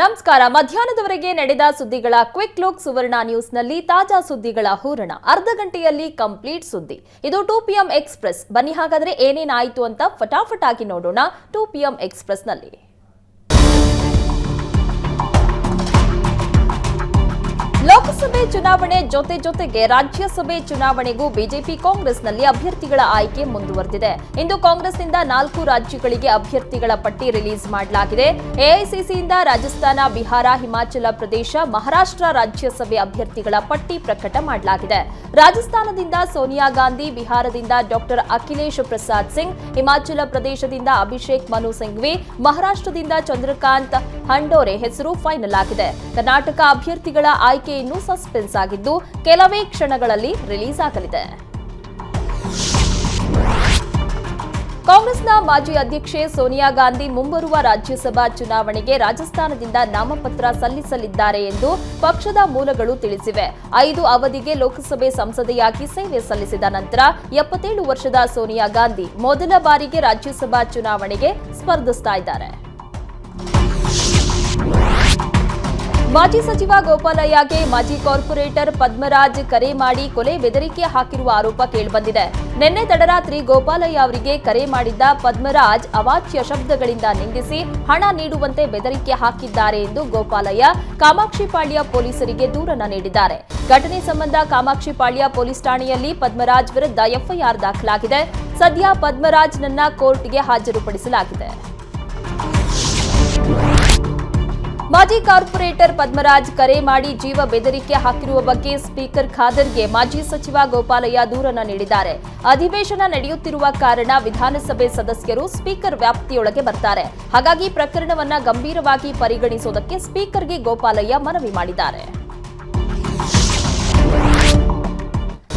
ನಮಸ್ಕಾರ. ಮಧ್ಯಾಹ್ನದವರೆಗೆ ನಡೆದ ಸುದ್ದಿಗಳ ಕ್ವಿಕ್ ಲುಕ್ ಸುವರ್ಣ ನ್ಯೂಸ್ನಲ್ಲಿ ತಾಜಾ ಸುದ್ದಿಗಳ ಹೂರಣ. ಅರ್ಧ ಗಂಟೆಯಲ್ಲಿ ಕಂಪ್ಲೀಟ್ ಸುದ್ದಿ. ಇದು ಟೂ ಪಿಎಂ ಎಕ್ಸ್ಪ್ರೆಸ್. ಬನ್ನಿ ಹಾಗಾದ್ರೆ ಏನೇನಾಯಿತು ಅಂತ ಫಟಾಫಟಾಗಿ ನೋಡೋಣ ಟೂ ಪಿಎಂ ಎಕ್ಸ್ಪ್ರೆಸ್ನಲ್ಲಿ. ಲೋಕಸಭೆ ಚುನಾವಣೆ ಜೊತೆ ಜೊತೆಗೆ ರಾಜ್ಯಸಭೆ ಚುನಾವಣೆಗೂ ಬಿಜೆಪಿ ಕಾಂಗ್ರೆಸ್ನಲ್ಲಿ ಅಭ್ಯರ್ಥಿಗಳ ಆಯ್ಕೆ ಮುಂದುವರೆದಿದೆ. ಇಂದು ಕಾಂಗ್ರೆಸ್ನಿಂದ ನಾಲ್ಕು ರಾಜ್ಯಗಳಿಗೆ ಅಭ್ಯರ್ಥಿಗಳ ಪಟ್ಟಿ ರಿಲೀಸ್ ಮಾಡಲಾಗಿದೆ. ಎಐಸಿಸಿಯಿಂದ ರಾಜಸ್ಥಾನ, ಬಿಹಾರ, ಹಿಮಾಚಲ ಪ್ರದೇಶ, ಮಹಾರಾಷ್ಟ್ರ ರಾಜ್ಯಸಭೆ ಅಭ್ಯರ್ಥಿಗಳ ಪಟ್ಟಿ ಪ್ರಕಟ ಮಾಡಲಾಗಿದೆ. ರಾಜಸ್ಥಾನದಿಂದ ಸೋನಿಯಾ ಗಾಂಧಿ, ಬಿಹಾರದಿಂದ ಡಾಕ್ಟರ್ ಅಖಿಲೇಶ್ ಪ್ರಸಾದ್ ಸಿಂಗ್, ಹಿಮಾಚಲ ಪ್ರದೇಶದಿಂದ ಅಭಿಷೇಕ್ ಮನು ಸಿಂಘ್ವಿ, ಮಹಾರಾಷ್ಟ್ರದಿಂದ ಚಂದ್ರಕಾಂತ್ ಹಂಡೋರೆ ಹೆಸರು ಫೈನಲ್ ಆಗಿದೆ. ಕರ್ನಾಟಕ ಅಭ್ಯರ್ಥಿಗಳ ಆಯ್ಕೆ ಇನ್ನೂ ಸಸ್ಪೆನ್ಸ್ ಆಗಿದ್ದು ಕೆಲವೇ ಕ್ಷಣಗಳಲ್ಲಿ ರಿಲೀಸ್ ಆಗಲಿದೆ. ಕಾಂಗ್ರೆಸ್ನ ಮಾಜಿ ಅಧ್ಯಕ್ಷೆ ಸೋನಿಯಾ ಗಾಂಧಿ ಮುಂಬರುವ ರಾಜ್ಯಸಭಾ ಚುನಾವಣೆಗೆ ರಾಜಸ್ಥಾನದಿಂದ ನಾಮಪತ್ರ ಸಲ್ಲಿಸಲಿದ್ದಾರೆ ಎಂದು ಪಕ್ಷದ ಮೂಲಗಳು ತಿಳಿಸಿವೆ. ಐದು ಅವಧಿಗೆ ಲೋಕಸಭೆ ಸಂಸದೆಯಾಗಿ ಸೇವೆ ಸಲ್ಲಿಸಿದ ನಂತರ ಎಪ್ಪತ್ತೇಳು ವರ್ಷದ ಸೋನಿಯಾ ಗಾಂಧಿ ಮೊದಲ ಬಾರಿಗೆ ರಾಜ್ಯಸಭಾ ಚುನಾವಣೆಗೆ ಸ್ಪರ್ಧಿಸ್ತಾ ಇದ್ದಾರೆ. ಮಾಜಿ ಸಚಿವ ಗೋಪಾಲಯ್ಯಗೆ ಮಾಜಿ ಕಾರ್ಪೊರೇಟರ್ ಪದ್ಮರಾಜ್ ಕರೆ ಮಾಡಿ ಕೊಲೆ ಬೆದರಿಕೆ ಹಾಕಿರುವ ಆರೋಪ ಕೇಳಿಬಂದಿದೆ. ನಿನ್ನೆ ತಡರಾತ್ರಿ ಗೋಪಾಲಯ್ಯ ಅವರಿಗೆ ಕರೆ ಮಾಡಿದ್ದ ಪದ್ಮರಾಜ್ ಅವಾಚ್ಯ ಶಬ್ದಗಳಿಂದ ನಿಂದಿಸಿ ಹಣ ನೀಡುವಂತೆ ಬೆದರಿಕೆ ಹಾಕಿದ್ದಾರೆ ಎಂದು ಗೋಪಾಲಯ್ಯ ಕಾಮಾಕ್ಷಿಪಾಳ್ಯ ಪೊಲೀಸರಿಗೆ ದೂರನ್ನ ನೀಡಿದ್ದಾರೆ. ಘಟನೆ ಸಂಬಂಧ ಕಾಮಾಕ್ಷಿಪಾಳ್ಯ ಪೊಲೀಸ್ ಠಾಣೆಯಲ್ಲಿ ಪದ್ಮರಾಜ್ ವಿರುದ್ಧ ಎಫ್ಐಆರ್ ದಾಖಲಾಗಿದೆ. ಸದ್ಯ ಪದ್ಮರಾಜ್ನನ್ನ ಕೋರ್ಟ್ಗೆ ಹಾಜರುಪಡಿಸಲಾಗಿದೆ. ಮಾಜಿ ಕಾರ್ಪೊರೇಟರ್ ಪದ್ಮರಾಜ್ ಕರೆ ಮಾಡಿ ಜೀವ ಬೆದರಿಕೆ ಹಾಕಿರುವ ಬಗ್ಗೆ ಸ್ಪೀಕರ್ ಖಾದರ್ಗೆ ಮಾಜಿ ಸಚಿವ ಗೋಪಾಲಯ್ಯ ದೂರನ್ನು ನೀಡಿದ್ದಾರೆ. ಅಧಿವೇಶನ ನಡೆಯುತ್ತಿರುವ ಕಾರಣ ವಿಧಾನಸಭೆ ಸದಸ್ಯರು ಸ್ಪೀಕರ್ ವ್ಯಾಪ್ತಿಯೊಳಗೆ ಬರ್ತಾರೆ. ಹಾಗಾಗಿ ಪ್ರಕರಣವನ್ನ ಗಂಭೀರವಾಗಿ ಪರಿಗಣಿಸುವುದಕ್ಕೆ ಸ್ಪೀಕರ್ಗೆ ಗೋಪಾಲಯ್ಯ ಮನವಿ ಮಾಡಿದ್ದಾರೆ.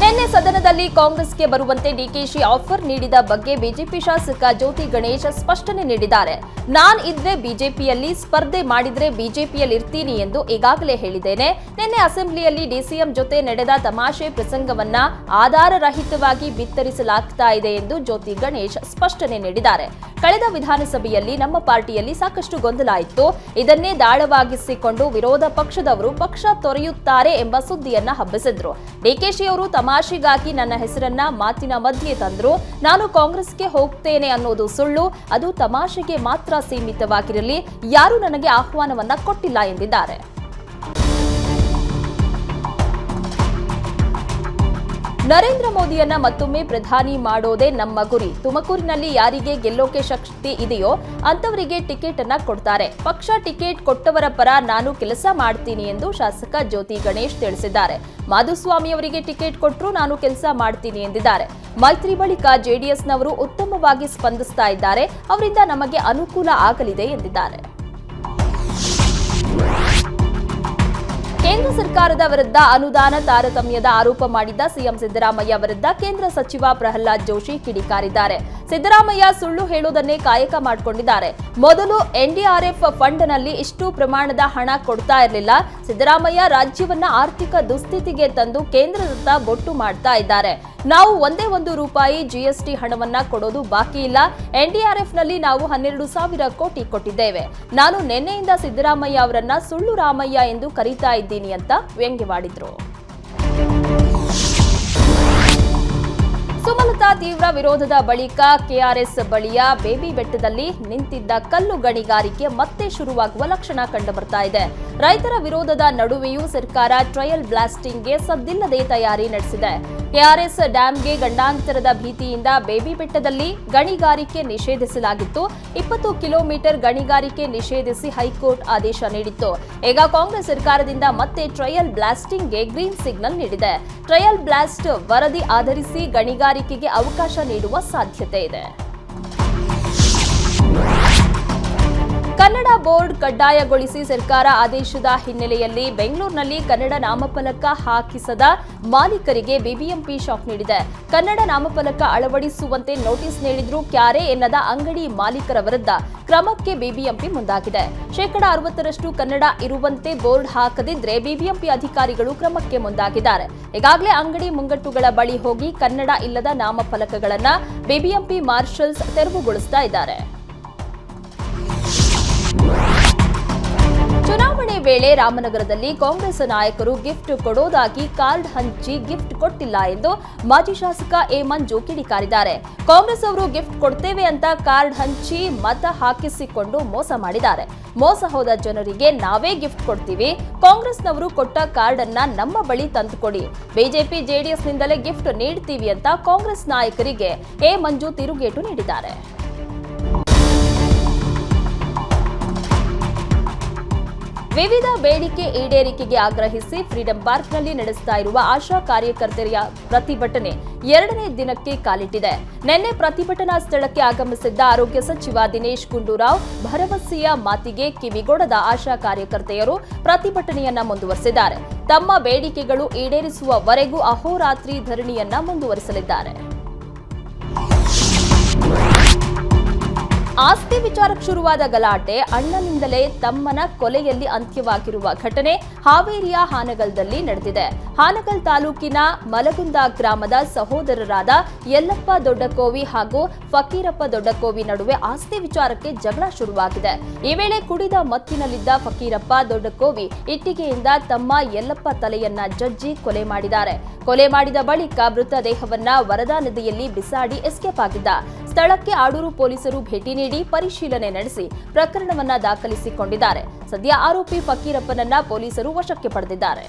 ನಿನ್ನೆ ಸದನದಲ್ಲಿ ಕಾಂಗ್ರೆಸ್ಗೆ ಬರುವಂತೆ ಡಿಕೆಶಿ ಆಫರ್ ನೀಡಿದ ಬಗ್ಗೆ ಬಿಜೆಪಿ ಶಾಸಕ ಜ್ಯೋತಿ ಗಣೇಶ್ ಸ್ಪಷ್ಟನೆ ನೀಡಿದ್ದಾರೆ. ನಾನ್ ಇದ್ರೆ ಬಿಜೆಪಿಯಲ್ಲಿ, ಸ್ಪರ್ಧೆ ಮಾಡಿದ್ರೆ ಬಿಜೆಪಿಯಲ್ಲಿ ಇರ್ತೀನಿ ಎಂದು ಈಗಾಗಲೇ ಹೇಳಿದ್ದೇನೆ. ನಿನ್ನೆ ಅಸೆಂಬ್ಲಿಯಲ್ಲಿ ಡಿಸಿಎಂ ಜೊತೆ ನಡೆದ ತಮಾಷೆ ಪ್ರಸಂಗವನ್ನ ಆಧಾರರಹಿತವಾಗಿ ಬಿತ್ತರಿಸಲಾಗ್ತಾ ಇದೆ ಎಂದು ಜ್ಯೋತಿ ಗಣೇಶ್ ಸ್ಪಷ್ಟನೆ ನೀಡಿದ್ದಾರೆ. ಕಳೆದ ವಿಧಾನಸಭೆಯಲ್ಲಿ ನಮ್ಮ ಪಾರ್ಟಿಯಲ್ಲಿ ಸಾಕಷ್ಟು ಗೊಂದಲ ಇತ್ತು. ಇದನ್ನೇ ದಾಳವಾಗಿಸಿಕೊಂಡು ವಿರೋಧ ಪಕ್ಷದವರು ಪಕ್ಷ ತೊರೆಯುತ್ತಾರೆ ಎಂಬ ಸುದ್ದಿಯನ್ನ ಹಬ್ಬಿಸಿದ್ರು. ಡಿಕೆಶಿ ಅವರು ತಮಾಷೆಗಾಗಿ ನನ್ನ ಹೆಸರನ್ನ ಮಾತಿನ ಮಧ್ಯೆ ತಂದ್ರು. ನಾನು ಕಾಂಗ್ರೆಸ್ಗೆ ಹೋಗ್ತೇನೆ ಅನ್ನೋದು ಸುಳ್ಳು. ಅದು ತಮಾಷೆಗೆ ಮಾತ್ರ ಸೀಮಿತವಾಗಿರಲಿ. ಯಾರೂ ನನಗೆ ಆಹ್ವಾನವನ್ನ ಕೊಟ್ಟಿಲ್ಲ ಎಂದಿದ್ದಾರೆ. ನರೇಂದ್ರ ಮೋದಿಯನ್ನ ಮತ್ತೊಮ್ಮೆ ಪ್ರಧಾನಿ ಮಾಡೋದೇ ನಮ್ಮ ಗುರಿ. ತುಮಕೂರಿನಲ್ಲಿ ಯಾರಿಗೆ ಗೆಲ್ಲೋಕೆ ಶಕ್ತಿ ಇದೆಯೋ ಅಂತವರಿಗೆ ಟಿಕೆಟ್ ಅನ್ನ ಕೊಡ್ತಾರೆ. ಪಕ್ಷ ಟಿಕೆಟ್ ಕೊಟ್ಟವರ ಪರ ನಾನು ಕೆಲಸ ಮಾಡ್ತೀನಿ ಎಂದು ಶಾಸಕ ಜ್ಯೋತಿ ಗಣೇಶ್ ತಿಳಿಸಿದ್ದಾರೆ. ಮಾಧುಸ್ವಾಮಿ ಅವರಿಗೆ ಟಿಕೆಟ್ ಕೊಟ್ಟರು ನಾನು ಕೆಲಸ ಮಾಡ್ತೀನಿ ಎಂದಿದ್ದಾರೆ. ಮೈತ್ರಿ ಬಳಿಕ ಜೆಡಿಎಸ್ನವರು ಉತ್ತಮವಾಗಿ ಸ್ಪಂದಿಸ್ತಾ ಇದ್ದಾರೆ. ಅವರಿಂದ ನಮಗೆ ಅನುಕೂಲ ಆಗಲಿದೆ ಎಂದಿದ್ದಾರೆ. ಕೇಂದ್ರ ಸರ್ಕಾರದ ವಿರುದ್ಧ ಅನುದಾನ ತಾರತಮ್ಯದ ಆರೋಪ ಮಾಡಿದ್ದ ಸಿಎಂ ಸಿದ್ದರಾಮಯ್ಯ ವಿರುದ್ಧ ಕೇಂದ್ರ ಸಚಿವ ಪ್ರಹ್ಲಾದ್ ಜೋಶಿ ಕಿಡಿಕಾರಿದ್ದಾರೆ. ಸಿದ್ದರಾಮಯ್ಯ ಸುಳ್ಳು ಹೇಳುವುದನ್ನೇ ಕಾಯಕ ಮಾಡಿಕೊಂಡಿದ್ದಾರೆ. ಮೊದಲು ಎನ್ಡಿಆರ್ಎಫ್ ಫಂಡ್ನಲ್ಲಿ ಇಷ್ಟು ಪ್ರಮಾಣದ ಹಣ ಕೊಡ್ತಾ ಇರಲಿಲ್ಲ. ಸಿದ್ದರಾಮಯ್ಯ ರಾಜ್ಯವನ್ನ ಆರ್ಥಿಕ ದುಸ್ಥಿತಿಗೆ ತಂದು ಕೇಂದ್ರದತ್ತ ಬೊಟ್ಟು ಮಾಡ್ತಾ ಇದ್ದಾರೆ. ನಾವು ಒಂದೇ ಒಂದು ರೂಪಾಯಿ ಜಿಎಸ್ಟಿ ಹಣವನ್ನ ಕೊಡೋದು ಬಾಕಿ ಇಲ್ಲ. ಎನ್ಡಿಆರ್ಎಫ್ನಲ್ಲಿ ನಾವು ಹನ್ನೆರಡು ಸಾವಿರ ಕೋಟಿ ಕೊಟ್ಟಿದ್ದೇವೆ. ನಾನು ನಿನ್ನೆಯಿಂದ ಸಿದ್ದರಾಮಯ್ಯ ಅವರನ್ನ ಸುಳ್ಳು ರಾಮಯ್ಯ ಎಂದು ಕರೀತಾ ಇದ್ದೀನಿ ಅಂತ ವ್ಯಂಗ್ಯವಾಡಿದ್ರು. ಸುಮಲತಾ ತೀವ್ರ ವಿರೋಧದ ಬಳಿಕ ಕೆಆರ್ಎಸ್ ಬಳಿಯ ಬೇಬಿ ಬೆಟ್ಟದಲ್ಲಿ ನಿಂತಿದ್ದ ಕಲ್ಲು ಗಣಿಗಾರಿಕೆ ಮತ್ತೆ ಶುರುವಾಗುವ ಲಕ್ಷಣ ಕಂಡುಬರ್ತಾ ಇದೆ. ರೈತರ ವಿರೋಧದ ನಡುವೆಯೂ ಸರ್ಕಾರ ಟ್ರಯಲ್ ಬ್ಲಾಸ್ಟಿಂಗ್ಗೆ ಸದ್ದಿಲ್ಲದೆ ತಯಾರಿ ನಡೆಸಿದೆ. ಕೆಆರ್ಎಸ್ ಡ್ಯಾಂಗೆ ಗಂಡಾಂತರದ ಭೀತಿಯಿಂದ ಬೇಬಿ ಬೆಟ್ಟದಲ್ಲಿ ಗಣಿಗಾರಿಕೆ ನಿಷೇಧಿಸಲಾಗಿತ್ತು. ಇಪ್ಪತ್ತು ಕಿಲೋಮೀಟರ್ ಗಣಿಗಾರಿಕೆ ನಿಷೇಧಿಸಿ ಹೈಕೋರ್ಟ್ ಆದೇಶ ನೀಡಿತ್ತು. ಈಗ ಕಾಂಗ್ರೆಸ್ ಸರ್ಕಾರದಿಂದ ಮತ್ತೆ ಟ್ರಯಲ್ ಬ್ಲಾಸ್ಟಿಂಗ್ಗೆ ಗ್ರೀನ್ ಸಿಗ್ನಲ್ ನೀಡಿದೆ. ಟ್ರಯಲ್ ಬ್ಲಾಸ್ಟ್ ವರದಿ ಆಧರಿಸಿ ಗಣಿಗಾರಿಕೆಗೆ ಅವಕಾಶ ನೀಡುವ ಸಾಧ್ಯತೆ ಇದೆ. ಕನ್ನಡ ಬೋರ್ಡ್ ಕಡ್ಡಾಯಗೊಳಿಸಿ ಸರ್ಕಾರ ಆದೇಶದ ಹಿನ್ನೆಲೆಯಲ್ಲಿ ಬೆಂಗಳೂರಿನಲ್ಲಿ ಕನ್ನಡ ನಾಮಫಲಕ ಹಾಕಿಸದ ಮಾಲೀಕರಿಗೆ ಬಿಬಿಎಂಪಿ ಶಾಕ್ ನೀಡಿದೆ. ಕನ್ನಡ ನಾಮಫಲಕ ಅಳವಡಿಸುವಂತೆ ನೋಟಿಸ್ ನೀಡಿದ್ರೂ ಕ್ಯಾರೆ ಎನ್ನದ ಅಂಗಡಿ ಮಾಲೀಕರ ವಿರುದ್ಧ ಕ್ರಮಕ್ಕೆ ಬಿಬಿಎಂಪಿ ಮುಂದಾಗಿದೆ. ಶೇಕಡ ಅರವತ್ತರಷ್ಟು ಕನ್ನಡ ಇರುವಂತೆ ಬೋರ್ಡ್ ಹಾಕದಿದ್ರೆ ಬಿಬಿಎಂಪಿ ಅಧಿಕಾರಿಗಳು ಕ್ರಮಕ್ಕೆ ಮುಂದಾಗಿದ್ದಾರೆ. ಈಗಾಗಲೇ ಅಂಗಡಿ ಮುಂಗಟ್ಟುಗಳ ಬಳಿ ಹೋಗಿ ಕನ್ನಡ ಇಲ್ಲದ ನಾಮಫಲಕಗಳನ್ನು ಬಿಬಿಎಂಪಿ ಮಾರ್ಷಲ್ಸ್ ತೆರವುಗೊಳಿಸ್ತಾ ಇದ್ದಾರೆ. ವೇಳೆ ರಾಮನಗರದಲ್ಲಿ ಕಾಂಗ್ರೆಸ್ ನಾಯಕರು ಗಿಫ್ಟ್ ಕೊಡೋದಾಗಿ ಕಾರ್ಡ್ ಹಂಚಿ ಗಿಫ್ಟ್ ಕೊಟ್ಟಿಲ್ಲ ಎಂದು ಮಾಜಿ ಶಾಸಕ ಎ ಮಂಜು ಕಿಡಿಕಾರಿದ್ದಾರೆ. ಕಾಂಗ್ರೆಸ್ ಅವರು ಗಿಫ್ಟ್ ಕೊಡ್ತೇವೆ ಅಂತ ಕಾರ್ಡ್ ಹಂಚಿ ಮತ ಹಾಕಿಸಿಕೊಂಡು ಮೋಸ ಮಾಡಿದ್ದಾರೆ. ಮೋಸ ಹೋದ ಜನರಿಗೆ ನಾವೇ ಗಿಫ್ಟ್ ಕೊಡ್ತೀವಿ. ಕಾಂಗ್ರೆಸ್ನವರು ಕೊಟ್ಟ ಕಾರ್ಡ್ ಅನ್ನ ನಮ್ಮ ಬಳಿ ತಂದುಕೊಡಿ. ಬಿಜೆಪಿ, ಜೆಡಿಎಸ್ನಿಂದಲೇ ಗಿಫ್ಟ್ ನೀಡ್ತೀವಿ ಅಂತ ಕಾಂಗ್ರೆಸ್ ನಾಯಕರಿಗೆ ಎ ಮಂಜು ತಿರುಗೇಟು ನೀಡಿದ್ದಾರೆ. ವಿವಿಧ ಬೇಡಿಕೆ ಈಡೇರಿಕೆಗೆ ಆಗ್ರಹಿಸಿ ಫ್ರೀಡಂ ಪಾರ್ಕ್ನಲ್ಲಿ ನಡೆಸ್ತಾ ಇರುವ ಆಶಾ ಕಾರ್ಯಕರ್ತೆಯ ಪ್ರತಿಭಟನೆ ಎರಡನೇ ದಿನಕ್ಕೆ ಕಾಲಿಟ್ಟಿದೆ. ನಿನ್ನೆ ಪ್ರತಿಭಟನಾ ಸ್ಥಳಕ್ಕೆ ಆಗಮಿಸಿದ್ದ ಆರೋಗ್ಯ ಸಚಿವ ದಿನೇಶ್ ಗುಂಡೂರಾವ್ ಭರವಸೆಯ ಮಾತಿಗೆ ಕಿವಿಗೊಡದ ಆಶಾ ಕಾರ್ಯಕರ್ತೆಯರು ಪ್ರತಿಭಟನೆಯನ್ನ ಮುಂದುವರೆಸಿದ್ದಾರೆ. ತಮ್ಮ ಬೇಡಿಕೆಗಳು ಈಡೇರಿಸುವವರೆಗೂ ಅಹೋರಾತ್ರಿ ಧರಣಿಯನ್ನ ಮುಂದುವರಿಸಲಿದ್ದಾರೆ. ಆಸ್ತಿ ವಿಚಾರಕ್ಕೆ ಶುರುವಾದ ಗಲಾಟೆ ಅಣ್ಣನಿಂದಲೇ ತಮ್ಮನ ಕೊಲೆಯಲ್ಲಿ ಅಂತ್ಯವಾಗಿರುವ ಘಟನೆ ಹಾವೇರಿಯ ಹಾನಗಲ್ದಲ್ಲಿ ನಡೆದಿದೆ. ಹಾನಗಲ್ ತಾಲೂಕಿನ ಮಲಗುಂದ ಗ್ರಾಮದ ಸಹೋದರರಾದ ಯಲ್ಲಪ್ಪ ದೊಡ್ಡಕೋವಿ ಹಾಗೂ ಫಕೀರಪ್ಪ ದೊಡ್ಡಕೋವಿ ನಡುವೆ ಆಸ್ತಿ ವಿಚಾರಕ್ಕೆ ಜಗಳ ಶುರುವಾಗಿದೆ. ಈ ವೇಳೆ ಕುಡಿದ ಮತ್ತಿನಲ್ಲಿದ್ದ ಫಕೀರಪ್ಪ ದೊಡ್ಡಕೋವಿ ಇಟ್ಟಿಗೆಯಿಂದ ತಮ್ಮ ಯಲ್ಲಪ್ಪ ತಲೆಯನ್ನ ಜಜ್ಜಿ ಕೊಲೆ ಮಾಡಿದ್ದಾರೆ. ಕೊಲೆ ಮಾಡಿದ ಬಳಿಕ ಮೃತದೇಹವನ್ನ ವರದಾ ನದಿಯಲ್ಲಿ ಬಿಸಾಡಿ ಎಸ್ಕೇಪ್ ಆಗಿದ್ದ. ಸ್ಥಳಕ್ಕೆ ಆಡೂರು ಪೊಲೀಸರು ಭೇಟಿ ನೀಡಿ ಪರಿಶೀಲನೆ ನಡೆಸಿ ಪ್ರಕರಣವನ್ನ ದಾಖಲಿಸಿಕೊಂಡಿದ್ದಾರೆ. ಸದ್ಯ ಆರೋಪಿ ಫಕೀರಪ್ಪನನ್ನ ಪೊಲೀಸರು ವಶಕ್ಕೆ ಪಡೆದಿದ್ದಾರೆ.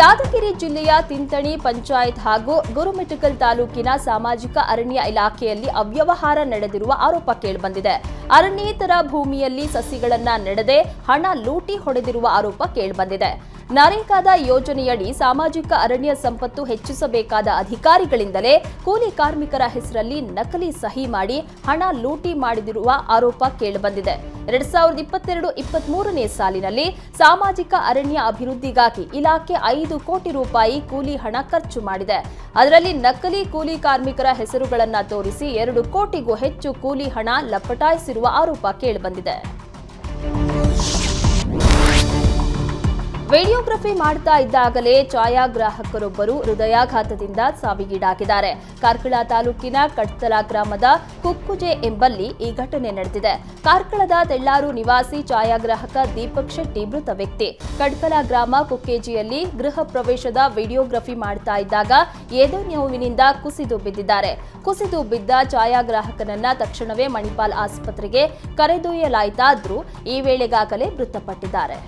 ಯಾದಗಿರಿ ಜಿಲ್ಲೆಯ ತಿಂತಣಿ ಪಂಚಾಯತ್ ಹಾಗೂ ಗುರುಮಿಠಕಲ್ ತಾಲೂಕಿನ ಸಾಮಾಜಿಕ ಅರಣ್ಯ ಇಲಾಖೆಯಲ್ಲಿ ಅವ್ಯವಹಾರ ನಡೆದಿರುವ ಆರೋಪ ಕೇಳಿಬಂದಿದೆ. ಅರಣ್ಯೇತರ ಭೂಮಿಯಲ್ಲಿ ಸಸಿಗಳನ್ನ ನೆಡದೆ ಹಣ ಲೂಟಿ ಹೊಡೆದಿರುವ ಆರೋಪ ಕೇಳಿಬಂದಿದೆ. ನರೇಗಾದ ಯೋಜನೆಯಡಿ ಸಾಮಾಜಿಕ ಅರಣ್ಯ ಸಂಪತ್ತು ಹೆಚ್ಚಿಸಬೇಕಾದ ಅಧಿಕಾರಿಗಳಿಂದಲೇ ಕೂಲಿ ಕಾರ್ಮಿಕರ ಹೆಸರಲ್ಲಿ ನಕಲಿ ಸಹಿ ಮಾಡಿ ಹಣ ಲೂಟಿ ಮಾಡಿದಿರುವ ಆರೋಪ ಕೇಳಿಬಂದಿದೆ. ಎರಡ್ ಸಾವಿರದ ಇಪ್ಪತ್ತೆರಡು ಇಪ್ಪತ್ಮೂರನೇ ಸಾಲಿನಲ್ಲಿ ಸಾಮಾಜಿಕ ಅರಣ್ಯ ಅಭಿವೃದ್ಧಿಗಾಗಿ ಇಲಾಖೆ ಐದು ಕೋಟಿ ರೂಪಾಯಿ ಕೂಲಿ ಹಣ ಖರ್ಚು ಮಾಡಿದೆ. ಅದರಲ್ಲಿ ನಕಲಿ ಕೂಲಿ ಕಾರ್ಮಿಕರ ಹೆಸರುಗಳನ್ನು ತೋರಿಸಿ ಎರಡು ಕೋಟಿಗೂ ಹೆಚ್ಚು ಕೂಲಿ ಹಣ ಲಪಟಾಯಿಸಿರುವ ಆರೋಪ ಕೇಳಿಬಂದಿದೆ. ವಿಡಿಯೋಗ್ರಫಿ ಮಾಡ್ತಾ ಇದ್ದಾಗಲೇ ಛಾಯಾಗ್ರಾಹಕರೊಬ್ಬರು ಹೃದಯಾಘಾತದಿಂದ ಸಾವಿಗೀಡಾಗಿದ್ದಾರೆ. ಕಾರ್ಕಳ ತಾಲೂಕಿನ ಕಡ್ತಲ ಗ್ರಾಮದ ಕುಕ್ಕುಜೆ ಎಂಬಲ್ಲಿ ಈ ಘಟನೆ ನಡೆದಿದೆ. ಕಾರ್ಕಳದ ತೆಳ್ಳಾರು ನಿವಾಸಿ ಛಾಯಾಗ್ರಾಹಕ ದೀಪಕ್ ಶೆಟ್ಟಿ ಮೃತ ವ್ಯಕ್ತಿ. ಕಡ್ಕಲ ಗ್ರಾಮ ಕುಕ್ಕೇಜಿಯಲ್ಲಿ ಗೃಹ ಪ್ರವೇಶದ ವಿಡಿಯೋಗ್ರಫಿ ಮಾಡ್ತಾ ಇದ್ದಾಗ ಎದೆ ನೋವಿನಿಂದ ಕುಸಿದು ಬಿದ್ದಿದ್ದಾರೆ. ಕುಸಿದು ಬಿದ್ದ ಛಾಯಾಗ್ರಾಹಕನನ್ನ ತಕ್ಷಣವೇ ಮಣಿಪಾಲ್ ಆಸ್ಪತ್ರೆಗೆ ಕರೆದೊಯ್ಯಲಾಯಿತಾದ್ರೂ ಈ ವೇಳೆಗಾಗಲೇ ಮೃತಪಟ್ಟಿದ್ದಾರೆ.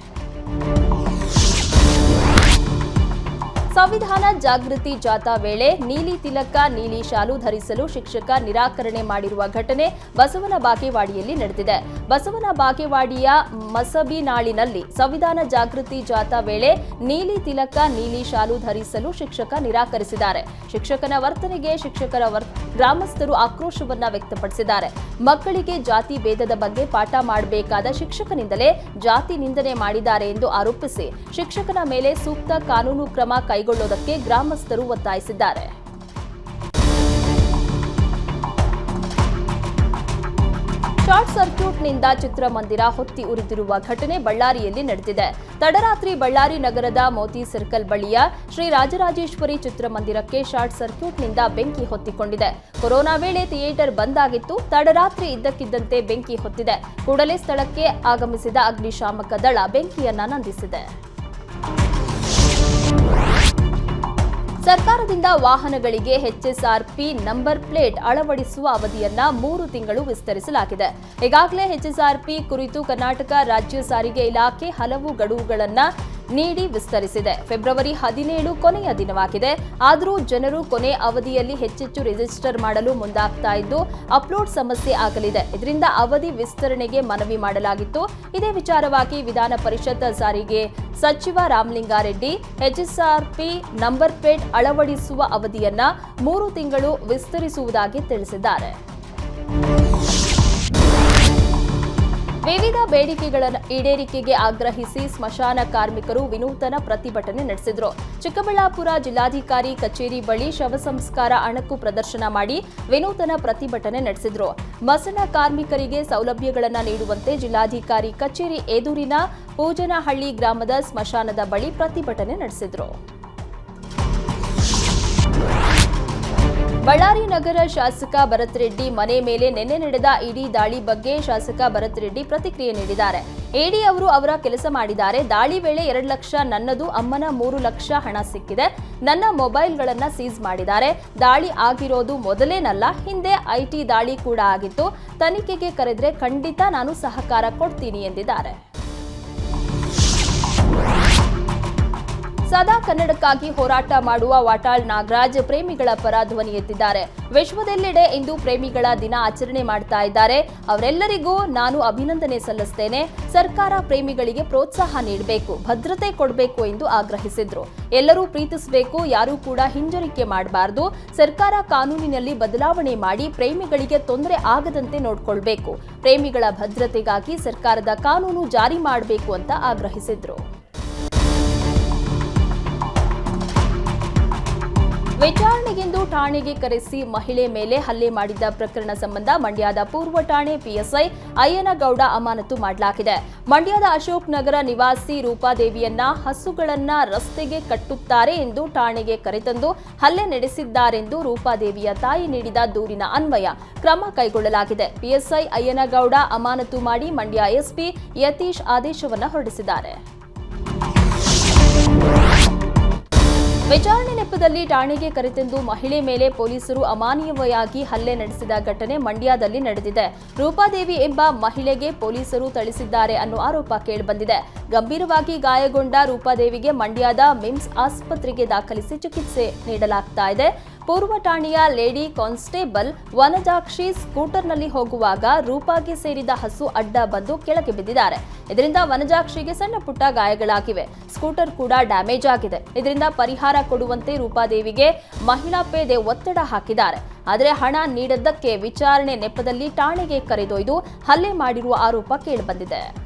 ಸಂವಿಧಾನ ಜಾಗೃತಿ ಜಾಥಾ ವೇಳೆ ನೀಲಿ ತಿಲಕ, ನೀಲಿ ಶಾಲು ಧರಿಸಲು ಶಿಕ್ಷಕ ನಿರಾಕರಣೆ ಮಾಡಿರುವ ಘಟನೆ ಬಸವನ ಬಾಗೇವಾಡಿಯಲ್ಲಿ ನಡೆದಿದೆ. ಬಸವನ ಬಾಗೇವಾಡಿಯ ಮಸಬಿನಾಳಿನಲ್ಲಿ ಸಂವಿಧಾನ ಜಾಗೃತಿ ಜಾಥಾ ವೇಳೆ ನೀಲಿ ತಿಲಕ, ನೀಲಿ ಶಾಲು ಧರಿಸಲು ಶಿಕ್ಷಕ ನಿರಾಕರಿಸಿದ್ದಾರೆ. ಶಿಕ್ಷಕನ ವರ್ತನೆಗೆ ಶಿಕ್ಷಕರ ಗ್ರಾಮಸ್ಥರು ಆಕ್ರೋಶವನ್ನ ವ್ಯಕ್ತಪಡಿಸಿದ್ದಾರೆ. ಮಕ್ಕಳಿಗೆ ಜಾತಿ ಭೇದದ ಬಗ್ಗೆ ಪಾಠ ಮಾಡಬೇಕಾದ ಶಿಕ್ಷಕನಿಂದಲೇ ಜಾತಿ ನಿಂದನೆ ಮಾಡಿದ್ದಾರೆ ಎಂದು ಆರೋಪಿಸಿ ಶಿಕ್ಷಕನ ಮೇಲೆ ಸೂಕ್ತ ಕಾನೂನು ಕ್ರಮ ಕೈಗೊಳ್ಳುವುದಕ್ಕೆ ಗ್ರಾಮಸ್ಥರು ಒತ್ತಾಯಿಸಿದ್ದಾರೆ. ಶಾರ್ಟ್ ಸರ್ಕ್ಯೂಟ್ನಿಂದ ಚಿತ್ರಮಂದಿರ ಹೊತ್ತಿ ಉರಿದಿರುವ ಘಟನೆ ಬಳ್ಳಾರಿಯಲ್ಲಿ ನಡೆದಿದೆ. ತಡರಾತ್ರಿ ಬಳ್ಳಾರಿ ನಗರದ ಮೋತಿ ಸರ್ಕಲ್ ಬಳಿಯ ಶ್ರೀ ರಾಜರಾಜೇಶ್ವರಿ ಚಿತ್ರಮಂದಿರಕ್ಕೆ ಶಾರ್ಟ್ ಸರ್ಕ್ಯೂಟ್ನಿಂದ ಬೆಂಕಿ ಹೊತ್ತಿಕೊಂಡಿದೆ. ಕೊರೋನಾ ವೇಳೆ ಥಿಯೇಟರ್ ಬಂದ್ ಆಗಿತ್ತು. ತಡರಾತ್ರಿ ಇದ್ದಕ್ಕಿದ್ದಂತೆ ಬೆಂಕಿ ಹೊತ್ತಿದೆ. ಕೂಡಲೇ ಸ್ಥಳಕ್ಕೆ ಆಗಮಿಸಿದ ಅಗ್ನಿಶಾಮಕ ದಳ ಬೆಂಕಿಯನ್ನ ನಂದಿಸಿದೆ. ಸರ್ಕಾರದಿಂದ ವಾಹನಗಳಿಗೆ ಎಚ್ಎಸ್ಆರ್ಪಿ ನಂಬರ್ ಪ್ಲೇಟ್ ಅಳವಡಿಸುವ ಅವಧಿಯನ್ನ ಮೂರು ತಿಂಗಳು ವಿಸ್ತರಿಸಲಾಗಿದೆ. ಈಗಾಗಲೇ ಎಚ್ಎಸ್ಆರ್ಪಿ ಕುರಿತು ಕರ್ನಾಟಕ ರಾಜ್ಯ ಸಾರಿಗೆ ಇಲಾಖೆ ಹಲವು ಗಡುವುಗಳನ್ನ ನೀಡಿ ವಿಸ್ತರಿಸಿದೆ. ಫೆಬ್ರವರಿ ಹದಿನೇಳು ಕೊನೆಯ ದಿನವಾಗಿದೆ. ಆದರೂ ಜನರು ಕೊನೆ ಅವಧಿಯಲ್ಲಿ ಹೆಚ್ಚೆಚ್ಚು ರಿಜಿಸ್ಟರ್ ಮಾಡಲು ಮುಂದಾಗ್ತಾ ಇದ್ದು, ಅಪ್ಲೋಡ್ ಸಮಸ್ಯೆ ಆಗಲಿದೆ. ಇದರಿಂದ ಅವಧಿ ವಿಸ್ತರಣೆಗೆ ಮನವಿ ಮಾಡಲಾಗಿತ್ತು. ಇದೇ ವಿಚಾರವಾಗಿ ವಿಧಾನ ಪರಿಷತ್ ಸಾರಿಗೆ ಸಚಿವ ರಾಮಲಿಂಗಾರೆಡ್ಡಿ, ಎಚ್ಎಸ್ಆರ್ಪಿ ನಂಬರ್ ಪ್ಲೇಟ್ ಅಳವಡಿಸುವ ಅವಧಿಯನ್ನ ಮೂರು ತಿಂಗಳು ವಿಸ್ತರಿಸುವುದಾಗಿ ತಿಳಿಸಿದ್ದಾರೆ. ವಿವಿಧ ಬೇಡಿಕೆಗಳ ಈಡೇರಿಕೆಗೆ ಆಗ್ರಹಿಸಿ ಸ್ಮಶಾನ ಕಾರ್ಮಿಕರು ವಿನೂತನ ಪ್ರತಿಭಟನೆ ನಡೆಸಿದರು. ಚಿಕ್ಕಬಳ್ಳಾಪುರ ಜಿಲ್ಲಾಧಿಕಾರಿ ಕಚೇರಿ ಬಳಿ ಶವ ಸಂಸ್ಕಾರ ಅಣಕು ಪ್ರದರ್ಶನ ಮಾಡಿ ವಿನೂತನ ಪ್ರತಿಭಟನೆ ನಡೆಸಿದ್ರು. ಮಸಣ ಕಾರ್ಮಿಕರಿಗೆ ಸೌಲಭ್ಯಗಳನ್ನು ನೀಡುವಂತೆ ಜಿಲ್ಲಾಧಿಕಾರಿ ಕಚೇರಿ ಎದುರಿನ ಪೂಜನಹಳ್ಳಿ ಗ್ರಾಮದ ಸ್ಮಶಾನದ ಬಳಿ ಪ್ರತಿಭಟನೆ ನಡೆಸಿದ್ರು. ಬಳ್ಳಾರಿ ನಗರ ಶಾಸಕ ಭರತ್ ರೆಡ್ಡಿ ಮನೆ ಮೇಲೆ ನಿನ್ನೆ ನಡೆದ ಇಡಿ ದಾಳಿ ಬಗ್ಗೆ ಶಾಸಕ ಭರತ್ ರೆಡ್ಡಿ ಪ್ರತಿಕ್ರಿಯೆ ನೀಡಿದ್ದಾರೆ. ಎಡಿ ಅವರು ಅವರ ಕೆಲಸ ಮಾಡಿದ್ದಾರೆ. ದಾಳಿ ವೇಳೆ ಎರಡು ಲಕ್ಷ ನನ್ನದು, ಅಮ್ಮನ ಮೂರು ಲಕ್ಷ ಹಣ ಸಿಕ್ಕಿದೆ. ನನ್ನ ಮೊಬೈಲ್ಗಳನ್ನು ಸೀಸ್ ಮಾಡಿದ್ದಾರೆ. ದಾಳಿ ಆಗಿರೋದು ಮೊದಲೇನಲ್ಲ, ಹಿಂದೆ ಐಟಿ ದಾಳಿ ಕೂಡ ಆಗಿತ್ತು. ತನಿಖೆಗೆ ಕರೆದ್ರೆ ಖಂಡಿತ ನಾನು ಸಹಕಾರ ಕೊಡ್ತೀನಿ ಎಂದಿದ್ದಾರೆ. ಸದಾ ಕನ್ನಡಕ್ಕಾಗಿ ಹೋರಾಟ ಮಾಡುವ ವಾಟಾಳ್ ನಾಗರಾಜ್ ಪ್ರೇಮಿಗಳ ಪರ ಧ್ವನಿ ಎತ್ತಿದ್ದಾರೆ. ವಿಶ್ವದೆಲ್ಲೆಡೆ ಇಂದು ಪ್ರೇಮಿಗಳ ದಿನ ಆಚರಣೆ ಮಾಡ್ತಾ ಇದ್ದಾರೆ. ಅವರೆಲ್ಲರಿಗೂ ನಾನು ಅಭಿನಂದನೆ ಸಲ್ಲಿಸ್ತೇನೆ. ಸರ್ಕಾರ ಪ್ರೇಮಿಗಳಿಗೆ ಪ್ರೋತ್ಸಾಹ ನೀಡಬೇಕು, ಭದ್ರತೆ ಕೊಡಬೇಕು ಎಂದು ಆಗ್ರಹಿಸಿದ್ರು. ಎಲ್ಲರೂ ಪ್ರೀತಿಸಬೇಕು, ಯಾರೂ ಕೂಡ ಹಿಂಜರಿಕೆ ಮಾಡಬಾರದು. ಸರ್ಕಾರ ಕಾನೂನಿನಲ್ಲಿ ಬದಲಾವಣೆ ಮಾಡಿ ಪ್ರೇಮಿಗಳಿಗೆ ತೊಂದರೆ ಆಗದಂತೆ ನೋಡಿಕೊಳ್ಬೇಕು. ಪ್ರೇಮಿಗಳ ಭದ್ರತೆಗಾಗಿ ಸರ್ಕಾರದ ಕಾನೂನು ಜಾರಿ ಮಾಡಬೇಕು ಅಂತ ಆಗ್ರಹಿಸಿದ್ರು. ವಿಚಾರಣೆಗೆಂದು ಠಾಣೆಗೆ ಕರೆಸಿ ಮಹಿಳೆ ಮೇಲೆ ಹಲ್ಲೆ ಮಾಡಿದ್ದ ಪ್ರಕರಣ ಸಂಬಂಧ ಮಂಡ್ಯದ ಪೂರ್ವ ಠಾಣೆ ಪಿಎಸ್ಐ ಅಯ್ಯನಗೌಡ ಅಮಾನತು ಮಾಡಲಾಗಿದೆ. ಮಂಡ್ಯದ ಅಶೋಕ್ ನಗರ ನಿವಾಸಿ ರೂಪಾದೇವಿಯನ್ನ ಹಸುಗಳನ್ನ ರಸ್ತೆಗೆ ಕಟ್ಟುತ್ತಾರೆ ಎಂದು ಠಾಣೆಗೆ ಕರೆತಂದು ಹಲ್ಲೆ ನಡೆಸಿದ್ದಾರೆಂದು ರೂಪಾದೇವಿಯ ತಾಯಿ ನೀಡಿದ ದೂರಿನ ಅನ್ವಯ ಕ್ರಮ ಕೈಗೊಳ್ಳಲಾಗಿದೆ. ಪಿಎಸ್ಐ ಅಯ್ಯನಗೌಡ ಅಮಾನತು ಮಾಡಿ ಮಂಡ್ಯ ಎಸ್ಪಿ ಯತೀಶ್ ಆದೇಶವನ್ನು ಹೊರಡಿಸಿದ್ದಾರೆ. ವಿಚಾರಣೆ ನೆಪದಲ್ಲಿ ಠಾಣೆಗೆ ಕರೆತಂದು ಮಹಿಳೆ ಮೇಲೆ ಪೊಲೀಸರು ಅಮಾನವೀಯವಾಗಿ ಹಲ್ಲೆ ನಡೆಸಿದ ಘಟನೆ ಮಂಡ್ಯದಲ್ಲಿ ನಡೆದಿದೆ. ರೂಪಾದೇವಿ ಎಂಬ ಮಹಿಳೆಗೆ ಪೊಲೀಸರು ಥಳಿಸಿದ್ದಾರೆ ಅನ್ನೋ ಆರೋಪ ಕೇಳಿಬಂದಿದೆ. ಗಂಭೀರವಾಗಿ ಗಾಯಗೊಂಡ ರೂಪಾದೇವಿಗೆ ಮಂಡ್ಯದ ಮಿಮ್ಸ್ ಆಸ್ಪತ್ರೆಗೆ ದಾಖಲಿಸಿ ಚಿಕಿತ್ಸೆ ನೀಡಲಾಗ್ತಾ ಇದೆ. ಪೂರ್ವ ಠಾಣೆಯ ಲೇಡಿ ಕಾನ್ಸ್ಟೇಬಲ್ ವನಜಾಕ್ಷಿ ಸ್ಕೂಟರ್ನಲ್ಲಿ ಹೋಗುವಾಗ ರೂಪಾಗೆ ಸೇರಿದ ಹಸು ಅಡ್ಡ ಬಂದು ಕೆಳಗೆ ಬಿದ್ದಿದ್ದಾರೆ. ಇದರಿಂದ ವನಜಾಕ್ಷಿಗೆ ಸಣ್ಣ ಪುಟ್ಟ ಗಾಯಗಳಾಗಿವೆ. ಸ್ಕೂಟರ್ ಕೂಡ ಡ್ಯಾಮೇಜ್ ಆಗಿದೆ. ಇದರಿಂದ ಪರಿಹಾರ ಕೊಡುವಂತೆ ರೂಪಾದೇವಿಗೆ ಮಹಿಳಾ ಪೇದೆ ಒತ್ತಡ ಹಾಕಿದ್ದಾರೆ. ಆದರೆ ಹಣ ನೀಡದ್ದಕ್ಕೆ ವಿಚಾರಣೆ ನೆಪದಲ್ಲಿ ಠಾಣೆಗೆ ಕರೆದೊಯ್ದು ಹಲ್ಲೆ ಮಾಡಿರುವ ಆರೋಪ ಕೇಳಿಬಂದಿದೆ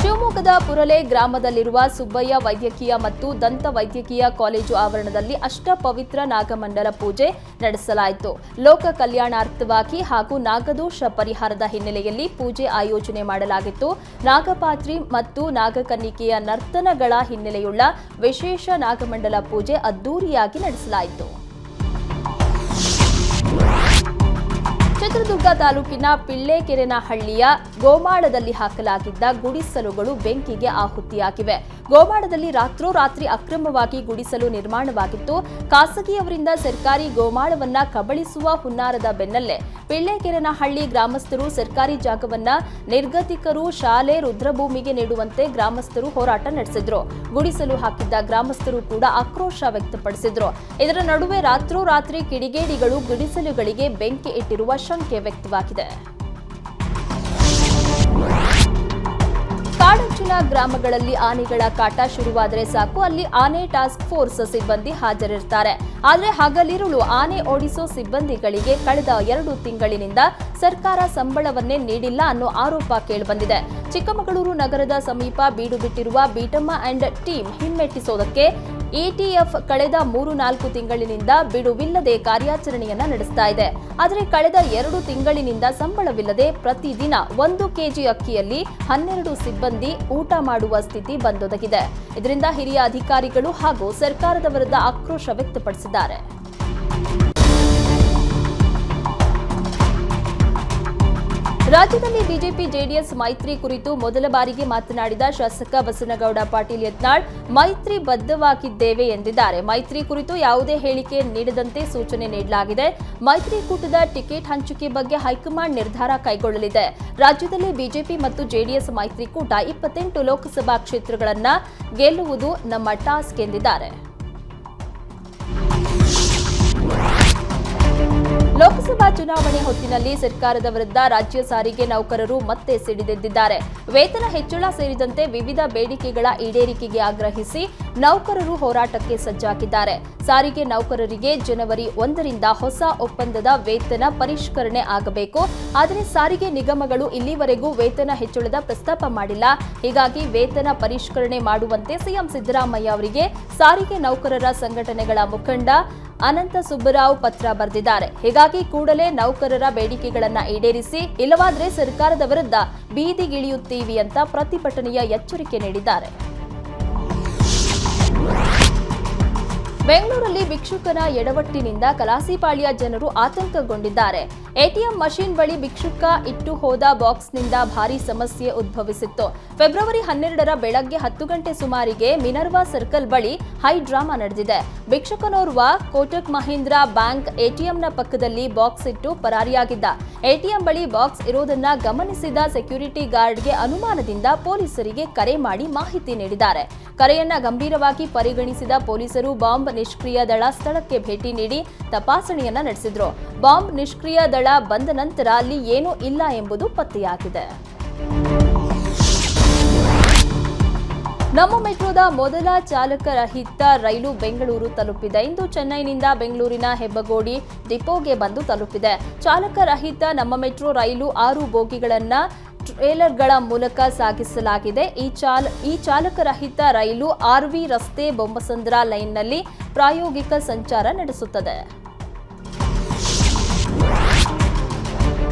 ಶಿವಮೊಗ್ಗದ ಪುರಲೆ ಗ್ರಾಮದಲ್ಲಿರುವ ಸುಬ್ಬಯ್ಯ ವೈದ್ಯಕೀಯ ಮತ್ತು ದಂತ ವೈದ್ಯಕೀಯ ಕಾಲೇಜು ಆವರಣದಲ್ಲಿ ಅಷ್ಟ ಪವಿತ್ರ ನಾಗಮಂಡಲ ಪೂಜೆ ನಡೆಸಲಾಯಿತು. ಲೋಕ ಕಲ್ಯಾಣಾರ್ಥವಾಗಿ ಹಾಗೂ ನಾಗದೋಷ ಪರಿಹಾರದ ಹಿನ್ನೆಲೆಯಲ್ಲಿ ಪೂಜೆ ಆಯೋಜನೆ ಮಾಡಲಾಗಿತ್ತು. ನಾಗಪಾತ್ರಿ ಮತ್ತು ನಾಗಕನ್ನಿಕೆಯ ನರ್ತನಗಳ ಹಿನ್ನೆಲೆಯುಳ್ಳ ವಿಶೇಷ ನಾಗಮಂಡಲ ಪೂಜೆ ಅದ್ದೂರಿಯಾಗಿ ನಡೆಸಲಾಯಿತು. ಚಿತ್ರದುರ್ಗ ತಾಲೂಕಿನ ಪಿಳ್ಳೆಕೆರೆನಹಳ್ಳಿಯ ಗೋಮಾಳದಲ್ಲಿ ಹಾಕಲಾಗಿದ್ದ ಗುಡಿಸಲುಗಳು ಬೆಂಕಿಗೆ ಆಹುತಿಯಾಗಿವೆ. ಗೋಮಾಳದಲ್ಲಿ ರಾತ್ರೋರಾತ್ರಿ ಅಕ್ರಮವಾಗಿ ಗುಡಿಸಲು ನಿರ್ಮಾಣವಾಗಿತ್ತು. ಖಾಸಗಿಯವರಿಂದ ಸರ್ಕಾರಿ ಗೋಮಾಳವನ್ನ ಕಬಳಿಸುವ ಹುನ್ನಾರದ ಬೆನ್ನಲ್ಲೇ ಪಿಳ್ಳೆಕೆರೆನಹಳ್ಳಿ ಗ್ರಾಮಸ್ಥರು ಸರ್ಕಾರಿ ಜಾಗವನ್ನ ನಿರ್ಗತಿಕರು ಶಾಲೆ ರುದ್ರಭೂಮಿಗೆ ನೀಡುವಂತೆ ಗ್ರಾಮಸ್ಥರು ಹೋರಾಟ ನಡೆಸಿದ್ರು. ಗುಡಿಸಲು ಹಾಕಿದ್ದ ಗ್ರಾಮಸ್ಥರು ಕೂಡ ಆಕ್ರೋಶ ವ್ಯಕ್ತಪಡಿಸಿದ್ರು. ಇದರ ನಡುವೆ ರಾತ್ರೋರಾತ್ರಿ ಕಿಡಿಗೇಡಿಗಳು ಗುಡಿಸಲುಗಳಿಗೆ ಬೆಂಕಿ ಇಟ್ಟಿರುವ ಶಂಕೆ ವ್ಯಕ್ತವಾಗಿದೆ. ಕಾಡಂಚಿನ ಗ್ರಾಮಗಳಲ್ಲಿ ಆನೆಗಳ ಕಾಟ ಶುರುವಾದರೆ ಸಾಕು. ಅಲ್ಲಿ ಆನೆ ಟಾಸ್ಕ್ ಫೋರ್ಸ್ ಸಿಬ್ಬಂದಿ ಹಾಜರಿರ್ತಾರೆ. ಆದರೆ ಹಗಲಿರುಳು ಆನೆ ಓಡಿಸೋ ಸಿಬ್ಬಂದಿಗಳಿಗೆ ಕಳೆದ ಎರಡು ತಿಂಗಳಿನಿಂದ ಸರ್ಕಾರ ಸಂಬಳವನ್ನೇ ನೀಡಿಲ್ಲ ಅನ್ನೋ ಆರೋಪ ಕೇಳಿಬಂದಿದೆ. ಚಿಕ್ಕಮಗಳೂರು ನಗರದ ಸಮೀಪ ಬೀಡು ಬಿಟ್ಟಿರುವ ಬೀಟಮ್ಮ ಅಂಡ್ ಟೀಮ್ ಹಿಮ್ಮೆಟ್ಟಿಸೋದಕ್ಕೆ ಇಟಿಎಫ್ ಕಳೆದ ಮೂರು ನಾಲ್ಕು ತಿಂಗಳಿನಿಂದ ಬಿಡುವಿಲ್ಲದೆ ಕಾರ್ಯಾಚರಣೆಯನ್ನ ನಡೆಸ್ತಾ ಇದೆ. ಆದರೆ ಕಳೆದ ಎರಡು ತಿಂಗಳಿನಿಂದ ಸಂಬಳವಿಲ್ಲದೆ ಪ್ರತಿದಿನ ಒಂದು ಕೆಜಿ ಅಕ್ಕಿಯಲ್ಲಿ ಹನ್ನೆರಡು ಸಿಬ್ಬಂದಿ ಊಟ ಮಾಡುವ ಸ್ಥಿತಿ ಬಂದೊದಗಿದೆ. ಇದರಿಂದ ಹಿರಿಯ ಅಧಿಕಾರಿಗಳು ಹಾಗೂ ಸರ್ಕಾರದ ವಿರುದ್ಧ ಆಕ್ರೋಶ ವ್ಯಕ್ತಪಡಿಸಿದ್ದಾರೆ. ರಾಜ್ಯದಲ್ಲಿ ಬಿಜೆಪಿ, ಜೆಡಿಎಸ್ ಮೈತ್ರಿ ಕುರಿತು ಮೊದಲ ಬಾರಿಗೆ ಮಾತನಾಡಿದ ಶಾಸಕ ಬಸನಗೌಡ ಪಾಟೀಲ್ ಯತ್ನಾಳ್, ಮೈತ್ರಿ ಬದ್ಧವಾಗಿದ್ದೇವೆ ಎಂದಿದ್ದಾರೆ. ಮೈತ್ರಿ ಕುರಿತು ಯಾವುದೇ ಹೇಳಿಕೆ ನೀಡದಂತೆ ಸೂಚನೆ ನೀಡಲಾಗಿದೆ. ಮೈತ್ರಿಕೂಟದ ಟಿಕೆಟ್ ಹಂಚಿಕೆ ಬಗ್ಗೆ ಹೈಕಮಾಂಡ್ ನಿರ್ಧಾರ ಕೈಗೊಳ್ಳಲಿದೆ. ರಾಜ್ಯದಲ್ಲಿ ಬಿಜೆಪಿ ಮತ್ತು ಜೆಡಿಎಸ್ ಮೈತ್ರಿಕೂಟ ಇಪ್ಪತ್ತೆಂಟು ಲೋಕಸಭಾ ಕ್ಷೇತ್ರಗಳನ್ನು ಗೆಲ್ಲುವುದು ನಮ್ಮ ಟಾಸ್ಕ್ ಎಂದಿದ್ದಾರೆ. ಲೋಕಸಭಾ ಚುನಾವಣೆ ಹೊತ್ತಿನಲ್ಲಿ ಸರ್ಕಾರದ ವಿರುದ್ಧ ರಾಜ್ಯ ಸಾರಿಗೆ ನೌಕರರು ಮತ್ತೆ ಸಿಡಿದೆದ್ದಿದ್ದಾರೆ. ವೇತನ ಹೆಚ್ಚಳ ಸೇರಿದಂತೆ ವಿವಿಧ ಬೇಡಿಕೆಗಳ ಈಡೇರಿಕೆಗೆ ಆಗ್ರಹಿಸಿ ನೌಕರರು ಹೋರಾಟಕ್ಕೆ ಸಜ್ಜಾಗಿದ್ದಾರೆ. ಸಾರಿಗೆ ನೌಕರರಿಗೆ ಜನವರಿ ಒಂದರಿಂದ ಹೊಸ ಒಪ್ಪಂದದ ವೇತನ ಪರಿಷ್ಕರಣೆ ಆಗಬೇಕು. ಆದರೆ ಸಾರಿಗೆ ನಿಗಮಗಳು ಇಲ್ಲಿವರೆಗೂ ವೇತನ ಹೆಚ್ಚಳದ ಪ್ರಸ್ತಾಪ ಮಾಡಿಲ್ಲ. ಹೀಗಾಗಿ ವೇತನ ಪರಿಷ್ಕರಣೆ ಮಾಡುವಂತೆ ಸಿಎಂ ಸಿದ್ದರಾಮಯ್ಯ ಅವರಿಗೆ ಸಾರಿಗೆ ನೌಕರರ ಸಂಘಟನೆಗಳ ಮುಖಂಡ ಅನಂತ ಸುಬ್ಬರಾವ್ ಪತ್ರ ಬರೆದಿದ್ದಾರೆ. ಹೀಗಾಗಿ ಕೂಡಲೇ ನೌಕರರ ಬೇಡಿಕೆಗಳನ್ನ ಈಡೇರಿಸಿ, ಇಲ್ಲವಾದ್ರೆ ಸರ್ಕಾರದ ವಿರುದ್ಧ ಬೀದಿಗಿಳಿಯುತ್ತೀವಿ ಅಂತ ಪ್ರತಿಭಟನೆಯ ಎಚ್ಚರಿಕೆ ನೀಡಿದ್ದಾರೆ. ಬೆಂಗಳೂರಲ್ಲಿ ಭಿಕ್ಷುಕನ ಎಡವಟ್ಟಿನಿಂದ ಕಲಾಸಿಪಾಳ್ಯ ಜನರು ಆತಂಕಗೊಂಡಿದ್ದಾರೆ. ಎಟಿಎಂ ಮಷಿನ್ ಬಳಿ ಭಿಕ್ಷುಕ ಇಟ್ಟು ಹೋದ ಬಾಕ್ಸ್ನಿಂದ ಭಾರೀ ಸಮಸ್ಯೆ ಉದ್ಭವಿಸಿತ್ತು. ಫೆಬ್ರವರಿ ಹನ್ನೆರಡರ ಬೆಳಗ್ಗೆ ಹತ್ತು ಗಂಟೆ ಸುಮಾರಿಗೆ ಮಿನರ್ವಾ ಸರ್ಕಲ್ ಬಳಿ ಹೈ ಡ್ರಾಮಾ ನಡೆದಿದೆ. ಭಿಕ್ಷುಕನೋರ್ವ ಕೋಟಕ್ ಮಹೀಂದ್ರ ಬ್ಯಾಂಕ್ ಎಟಿಎಂನ ಪಕ್ಕದಲ್ಲಿ ಬಾಕ್ಸ್ ಇಟ್ಟು ಪರಾರಿಯಾಗಿದ್ದ. ಎಟಿಎಂ ಬಳಿ ಬಾಕ್ಸ್ ಇರೋದನ್ನ ಗಮನಿಸಿದ ಸೆಕ್ಯೂರಿಟಿ ಗಾರ್ಡ್ಗೆ ಅನುಮಾನದಿಂದ ಪೊಲೀಸರಿಗೆ ಕರೆ ಮಾಡಿ ಮಾಹಿತಿ ನೀಡಿದ್ದಾರೆ. ಕರೆಯನ್ನ ಗಂಭೀರವಾಗಿ ಪರಿಗಣಿಸಿದ ಪೊಲೀಸರು ಬಾಂಬ್ ನಿಷ್ಕ್ರಿಯ ದಳ ಸ್ಥಳಕ್ಕೆ ಭೇಟಿ ನೀಡಿ ತಪಾಸಣೆಯನ್ನ ನಡೆಸಿದ್ರು. ಬಾಂಬ್ ನಿಷ್ಕ್ರಿಯ ದಳ ಬಂದ ನಂತರ ಅಲ್ಲಿ ಏನೂ ಇಲ್ಲ ಎಂಬುದು ಪತ್ತೆಯಾಗಿದೆ. ನಮ್ಮ ಮೆಟ್ರೋದ ಮೊದಲ ಚಾಲಕರಹಿತ ರೈಲು ಬೆಂಗಳೂರು ತಲುಪಿದೆ. ಇಂದು ಚೆನ್ನೈನಿಂದ ಬೆಂಗಳೂರಿನ ಹೆಬ್ಬಗೋಡಿ ಡಿಪೋಗೆ ಬಂದು ತಲುಪಿದೆ. ಚಾಲಕರಹಿತ ನಮ್ಮ ಮೆಟ್ರೋ ರೈಲು ಆರು ಬೋಗಿಗಳನ್ನ ಟ್ರೇಲರ್ಗಳ ಮೂಲಕ ಸಾಗಿಸಲಾಗಿದೆ. ಈ ಚಾಲ, ಈ ಚಾಲಕರಹಿತ ರೈಲು ಆರ್ವಿ ರಸ್ತೆ ಬೊಮ್ಮಸಂದ್ರ ಲೈನ್ನಲ್ಲಿ ಪ್ರಾಯೋಗಿಕ ಸಂಚಾರ ನಡೆಸುತ್ತದೆ.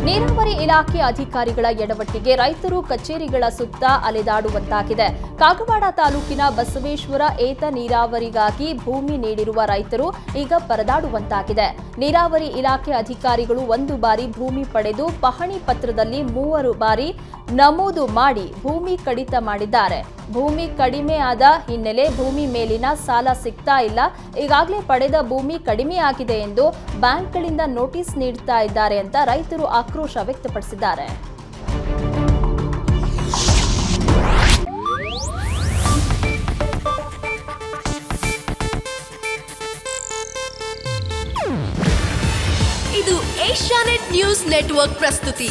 ನೀರಾವರಿ ಇಲಾಖೆ ಅಧಿಕಾರಿಗಳ ಎಡವಟ್ಟಿಗೆ ರೈತರು ಕಚೇರಿಗಳ ಸುತ್ತ ಅಲೆದಾಡುವಂತಾಗಿದೆ. ಕಾಗವಾಡ ತಾಲೂಕಿನ ಬಸವೇಶ್ವರ ಏತ ನೀರಾವರಿಗಾಗಿ ಭೂಮಿ ನೀಡಿರುವ ರೈತರು ಈಗ ಪರದಾಡುವಂತಾಗಿದೆ. ನೀರಾವರಿ ಇಲಾಖೆ ಅಧಿಕಾರಿಗಳು ಒಂದು ಬಾರಿ ಭೂಮಿ ಪಡೆದು ಪಹಣಿ ಪತ್ರದಲ್ಲಿ ಮೂವರು ಬಾರಿ ನಮೂದು ಮಾಡಿ ಭೂಮಿ ಕಡಿತ ಮಾಡಿದ್ದಾರೆ. ಭೂಮಿ ಕಡಿಮೆ ಆದ ಹಿನ್ನೆಲೆ ಭೂಮಿ ಮೇಲಿನ ಸಾಲ ಸಿಗ್ತಾ ಇಲ್ಲ. ಈಗಾಗಲೇ ಪಡೆದ ಭೂಮಿ ಕಡಿಮೆ ಆಗಿದೆ ಎಂದು ಬ್ಯಾಂಕ್ಗಳಿಂದ ನೋಟಿಸ್ ನೀಡ್ತಾ ಇದ್ದಾರೆ ಅಂತ ರೈತರು ಆಕ್ರೋಶ ವ್ಯಕ್ತಪಡಿಸಿದ್ದಾರೆ. ಇದು ಏಷ್ಯಾನೆಟ್ ನ್ಯೂಸ್ ನೆಟ್ವರ್ಕ್ ಪ್ರಸ್ತುತಿ.